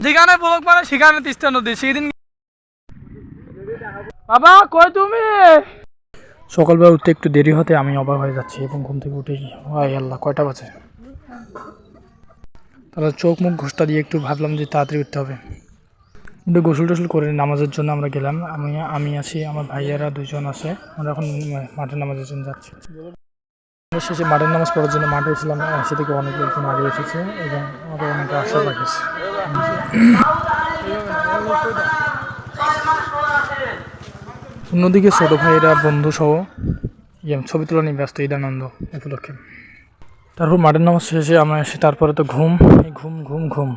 যেখানে ব্লক মানে সেখানে তিস্তা নদী, সেদিন বাবা তুমি? সকালবেলা উঠতে একটু দেরি হতে আমি অবাক হয়ে যাচ্ছি এবং ঘুম থেকে উঠে আল্লাহ, কয়টা বাজে? তাহলে চোখ মুখ ঘোষটা দিয়ে একটু ভাবলাম যে তাড়াতাড়ি উঠতে হবে। একটু গোসল টোসল করে নামাজের জন্য আমরা গেলাম। আমি আমি আছি, আমার ভাইয়ারা দুজন আছে। আমরা এখন মাঠে নামাজের জন্য যাচ্ছি। শেষে মাঠের নামাজ পড়ার জন্য মাঠে এসেছিলাম সে থেকে অনেক লোকজন আগে এসেছে এবং আমাদের অনেক আশা লাগেছে অন্যদিকে ছোট ভাইয়েরা বন্ধু সহ ইয়ে ছবি তোলা নিয়ে ব্যস্ত ঈদানন্দ উপলক্ষে। তারপর মাঠের নামাজ শেষে আমরা এসে তারপরে তো ঘুম ঘুম ঘুম ঘুম।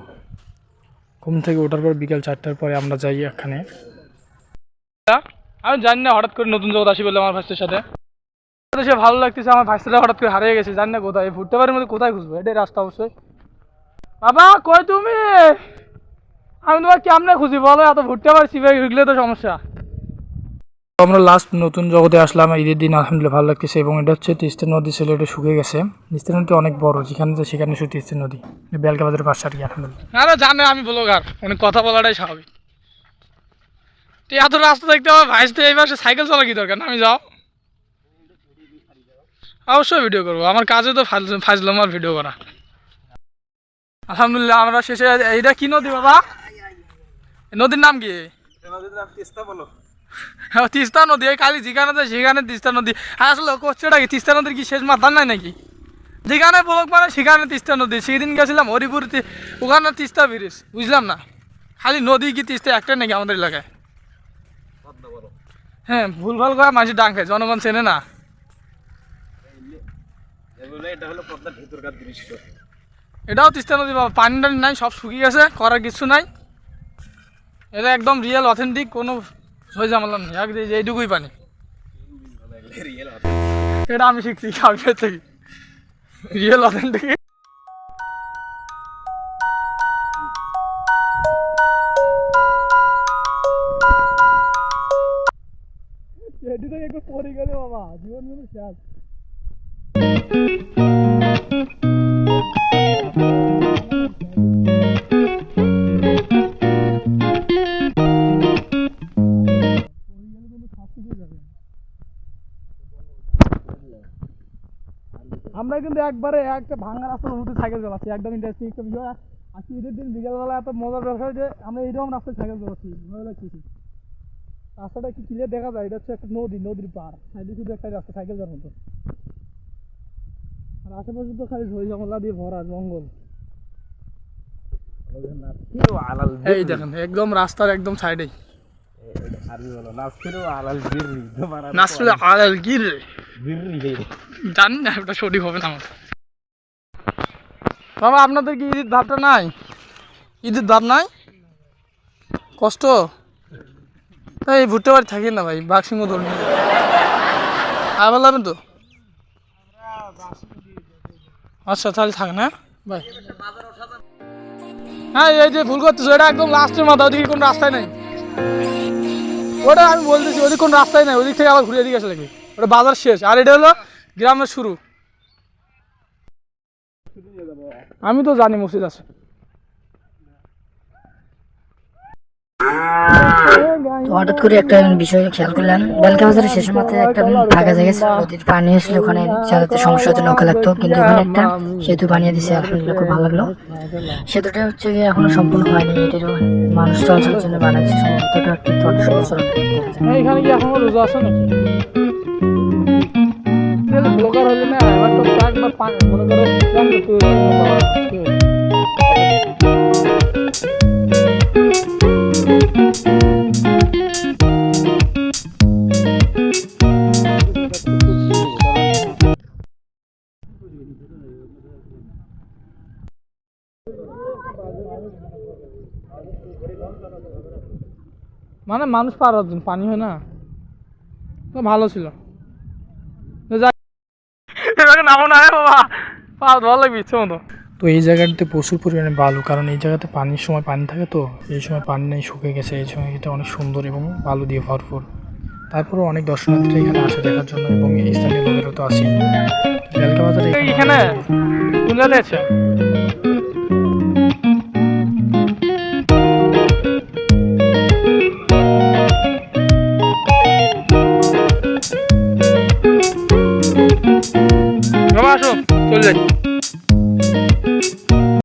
ঘুম থেকে ওঠার পর বিকাল চারটার পরে আমরা যাই এখানে। আমি জানি না, হঠাৎ করে নতুন জগৎ আসি বলে আমার ভাইসের সাথে। সে ভালো লাগতেছে, আমার ভাইসটা হঠাৎ করে হারিয়ে গেছে, জানি না কোথায়। ফুটতে পারের মধ্যে কোথায় খুঁজবো? এটাই রাস্তা অবশ্যই। বাবা, কই তুমি? আমি তোমার কেমনে খুঁজি? বলো, এত ভুটতে পারছি এগুলো তো সমস্যা। আমরা লাস্ট নতুন জগতে আসলাম, ঈদের দিন, আলহামদুলিল্লাহ ভালো লাগতেছে, এবং এটা হচ্ছে তিস্তা নদী ছিল, এটা শুকিয়ে গেছে। তিস্তা নদী অনেক বড়, যেখানে যে সেখানে শুধু তিস্তা নদী বেলকা বাজারের পাশে আর কি, আলহামদুলিল্লাহ। জানে, আমি ব্লগার অনেক কথা বলাটাই স্বাভাবিক। এত রাস্তা দেখতে হবে ভাইস তো এই পাশে সাইকেল চলা কি দরকার? আমি যাও অবশ্যই ভিডিও করব। আমার কাজে তো ফাজ- ফাজলাম আর ভিডিও করা। আলহামদুলিল্লাহ আমরা শেষে এইটা কি নদী বাবা? নদীর নাম কি? তিস্তা নদী। এই খালি যেখানে যায় সেখানে তিস্তা নদী। আসলে কোচ্ছেটা কি? তিস্তা নদীর কি শেষ মাথা নাই নাকি? যেখানে ব্লক মানে সেখানে তিস্তা নদী। সেদিন গেছিলাম হরিপুর ওখানে তিস্তা ব্রিজ বুঝলাম না? খালি নদী কি তিস্তা একটাই নাকি আমাদের এলাকায়? হ্যাঁ ভুল ভালো করে মাঝে ডাং খায় জনগণ চেনে না। এটাও তিস্তা নদী বাবা পানি টানি নাই সব শুকিয়ে গেছে করার কিছু নাই। এটা একদম রিয়েল অথেন্টিক কোনো হয়ে জামালা নেই। এক এইটুকুই পানি। এটা আমি শিখছি কালকে থেকে রিয়েল অথেন্টিক এটি থেকে একটু পরে গেলে বাবা জীবন শেষ। আমরা কিন্তু একবারে একটা ভাঙা রাস্তার মধ্যে সাইকেল চালাচ্ছি। একদম ইন্টারেস্টিং একটা বিষয়। আজকে ঈদের দিন বিকেলবেলা এত মজার ব্যবসা যে আমরা এইরকম রাস্তায় সাইকেল চালাচ্ছি। ভালো লাগতেছি রাস্তাটা কি ক্লিয়ার দেখা যায়? এটা হচ্ছে একটা নদী নদীর পার সাইডে শুধু একটা রাস্তা সাইকেল যাওয়ার মতো। আর আশেপাশে তো খালি ঝই জঙ্গলা দিয়ে ভরা জঙ্গল। এই দেখেন একদম রাস্তার একদম সাইডেই নাসরুল আলাল গির জানি না ওটা হবে না বাবা আপনাদের কি ঈদের ধাপটা নাই? ঈদের ধাপ নাই? কষ্ট? এই ভুট্টা বাড়ি থাকেন না ভাই, বাঘ সিংহ ধরুন। আর লাগবেন তো? আচ্ছা তাহলে থাক না ভাই হ্যাঁ এই যে ভুল করতেছো, এটা একদম লাস্টের মাথা, ওদিকে কোনো রাস্তায় নেই। ওটা আমি বলতেছি, ওদিক কোনো রাস্তায় নেই, ওদিক থেকে আবার ঘুরে এদিকে আসে লাগবে ওটা বাজার শেষ। আর এটা হলো গ্রামের শুরু। আমি তো জানি মসজিদ আছে। তো হঠাৎ করে একটা বিষয় খেয়াল করলাম। বেলকা বাজারের শেষের মাথায় একটা ফাঁকা জায়গা ছিল। নদীর পানি আসলে ওখানে যাতায়াতে সমস্যা হতো নৌকা লাগতো। কিন্তু ওখানে একটা সেতু বানিয়ে দিছে। আলহামদুলিল্লাহ খুব ভালো লাগল। সেতুটা হচ্ছে গিয়ে এখনও সম্পূর্ণ হয়নি। এটারও মানুষ চলাচলের জন্য বানাচ্ছে। সম্ভবত সমস্যা দেখা কি এখনও রোজা আছে নাকি? ব্লগার হলে না, এবার তো একবার পা- মনে করো মানে মানুষ পার পানি হয় না। তো ভালো ছিল। এবার নামো না বাবা। পা ভালো লাগবে ইচ্ছে মতো। তো এই জায়গাটিতে প্রচুর পরিমাণে বালু কারণ এই জায়গাতে পানির সময় পানি থাকে তো এই সময় পানি নেই শুকিয়ে গেছে এই সময় এটা অনেক সুন্দর এবং বালু দিয়ে ভরপুর। তারপরেও অনেক দর্শনার্থীরা এখানে আসে দেখার জন্য এবং এই স্থানীয় লোকেরও তো আসে। বেলকা বাজারে এখানে চলে যাই